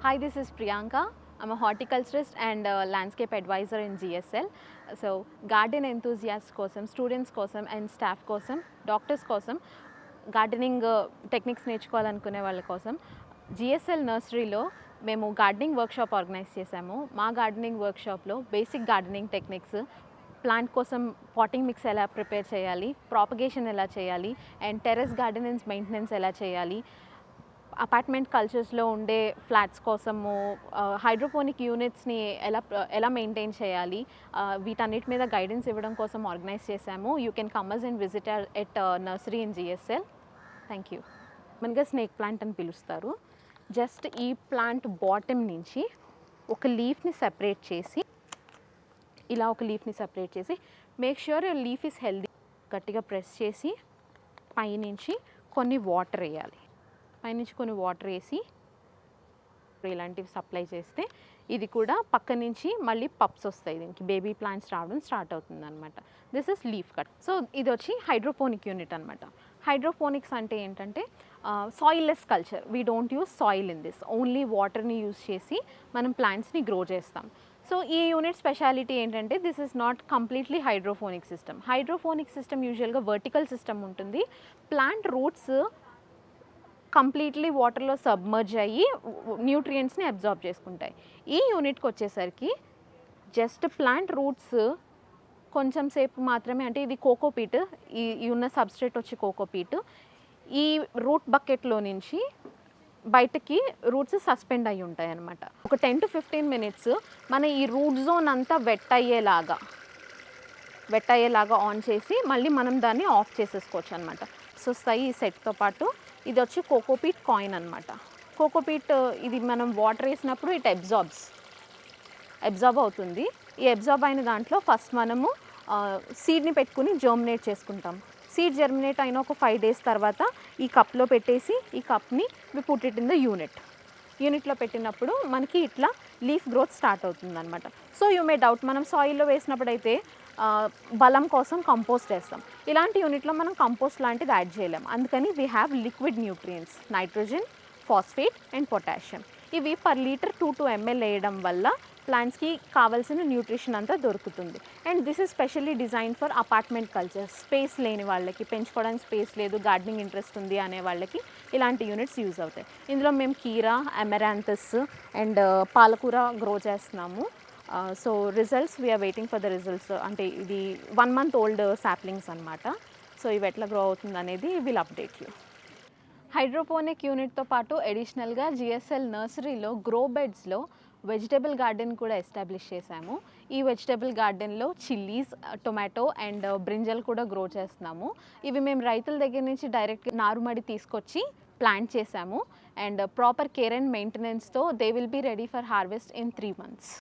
Hi, this is Priyanka. I'm a horticulturist and uh, landscape advisor in GSL. So garden enthusiast కోసం students కోసం and staff కోసం doctors కోసం gardening techniques నేర్చుకోవాలనుకునే వాళ్ళ కోసం GSL నర్సరీలో మేము గార్డెనింగ్ వర్క్షాప్ ఆర్గనైజ్ చేశాము మా గార్డెనింగ్ వర్క్షాప్లో బేసిక్ గార్డెనింగ్ టెక్నిక్స్ ప్లాంట్ కోసం పాటింగ్ మిక్స్ ఎలా ప్రిపేర్ చేయాలి ప్రాపగేషన్ ఎలా చేయాలి అండ్ టెర్రస్ గార్డెనెన్స్ మెయింటెనెన్స్ ఎలా చేయాలి అపార్ట్మెంట్ కల్చర్స్లో ఉండే ఫ్లాట్స్ కోసము హైడ్రోపోనిక్ యూనిట్స్ని ఎలా ఎలా మెయింటైన్ చేయాలి వీటన్నిటి మీద గైడెన్స్ ఇవ్వడం కోసం ఆర్గనైజ్ చేశాము. You can comers and visit at nursery in GSL thank you మనగా snake plant అని పిలుస్తారు. జస్ట్ ఈ ప్లాంట్ బాటమ్ నుంచి ఒక లీఫ్ని సెపరేట్ చేసి ఇలా ఒక లీఫ్ని సెపరేట్ చేసి make sure leaf is healthy గట్టిగా ప్రెస్ చేసి పైనుంచి కొన్ని వాటర్ వేయాలి. పైనుంచి కొన్ని వాటర్ వేసి ఇలాంటివి సప్లై చేస్తే ఇది కూడా పక్క నుంచి మళ్ళీ పప్స్ వస్తాయి దీనికి. బేబీ ప్లాంట్స్ రావడం స్టార్ట్ అవుతుంది అనమాట this is leaf cut so ఇది వచ్చి హైడ్రోపోనిక్ యూనిట్ అనమాట హైడ్రోపోనిక్స్ అంటే ఏంటంటే soilless culture we don't use soil in this only వాటర్ని యూస్ చేసి మనం ప్లాంట్స్ని గ్రో చేస్తాం. సో ఈ యూనిట్ స్పెషాలిటీ ఏంటంటే this is not completely hydroponic system hydroponic system యూజువల్గా వర్టికల్ సిస్టమ్ ఉంటుంది. ప్లాంట్ రూట్స్ కంప్లీట్లీ వాటర్లో సబ్మర్జ్ అయ్యి న్యూట్రియంట్స్ని అబ్జార్బ్ చేసుకుంటాయి. ఈ యూనిట్కి వచ్చేసరికి జస్ట్ ప్లాంట్ రూట్స్ కొంచెం సేపు మాత్రమే అంటే ఇది కోకోపీట్ ఈ ఈ ఉన్న సబ్స్ట్రేట్ వచ్చి కోకోపీట్ ఈ రూట్ బకెట్లో నుంచి బయటకి రూట్స్ సస్పెండ్ అయి ఉంటాయి అనమాట ఒక టెన్ టు ఫిఫ్టీన్ మినిట్స్ మన ఈ రూట్ జోన్ అంతా వెట్ అయ్యేలాగా వెట్ అయ్యేలాగా ఆన్ చేసి మళ్ళీ మనం దాన్ని ఆఫ్ చేసేసుకోవచ్చు అనమాట సో వస్తాయి ఈ సెట్తో పాటు. ఇది వచ్చి కోకోపీట్ కాయిన్ అనమాట కోకోపీట్ ఇది మనం వాటర్ వేసినప్పుడు ఇట్ అబ్జార్బ్స్. అబ్జార్బ్ అవుతుంది. ఈ అబ్జార్బ్ అయిన దాంట్లో ఫస్ట్ మనము సీడ్ని పెట్టుకుని జర్మినేట్ చేసుకుంటాం. సీడ్ జర్మినేట్ అయిన ఒక ఫైవ్ డేస్ తర్వాత ఈ కప్లో పెట్టేసి ఈ కప్ని we put it in the unit. యూనిట్లో పెట్టినప్పుడు మనకి ఇట్లా లీఫ్ గ్రోత్ స్టార్ట్ అవుతుంది అనమాట సో యూ మే డౌట్ మనం సాయిల్లో వేసినప్పుడు అయితే బలం కోసం కంపోస్ట్ వేస్తాం. ఇలాంటి యూనిట్లో మనం కంపోస్ట్ లాంటిది యాడ్ చేయలేం. అందుకని we have liquid nutrients nitrogen phosphate and potassium ఇవి per litre two two ML వేయడం వల్ల ప్లాంట్స్కి కావాల్సిన న్యూట్రిషన్ అంతా దొరుకుతుంది. And this is specially design for apartment culture space లేని వాళ్ళకి పెంచుకోవడానికి స్పేస్ లేదు గార్డెనింగ్ ఇంట్రెస్ట్ ఉంది అనే వాళ్ళకి ఇలాంటి యూనిట్స్ యూజ్ అవుతాయి. ఇందులో మేము కీరా అమెరాంతస్ అండ్ పాలకూర గ్రో చేస్తున్నాము. So results we are waiting for the results అంటే ఇది వన్ మంత్ ఓల్డ్ సాప్లింగ్స్ అనమాట సో ఇవి ఎట్లా గ్రో అవుతుంది అనేది విల్ అప్డేట్ యూ హైడ్రోపోనిక్ యూనిట్తో పాటు అడిషనల్గా జిఎస్ఎల్ నర్సరీలో గ్రో బెడ్స్లో వెజిటబుల్ గార్డెన్ కూడా ఎస్టాబ్లిష్ చేశాము. ఈ వెజిటబుల్ గార్డెన్లో చిల్లీస్ టొమాటో అండ్ బ్రింజల్ కూడా గ్రో చేస్తున్నాము. ఇవి మేము రైతుల దగ్గర నుంచి డైరెక్ట్ నారుమడి తీసుకొచ్చి ప్లాంట్ చేశాము. And proper care and మెయింటెనెన్స్తో they will be ready for harvest in three months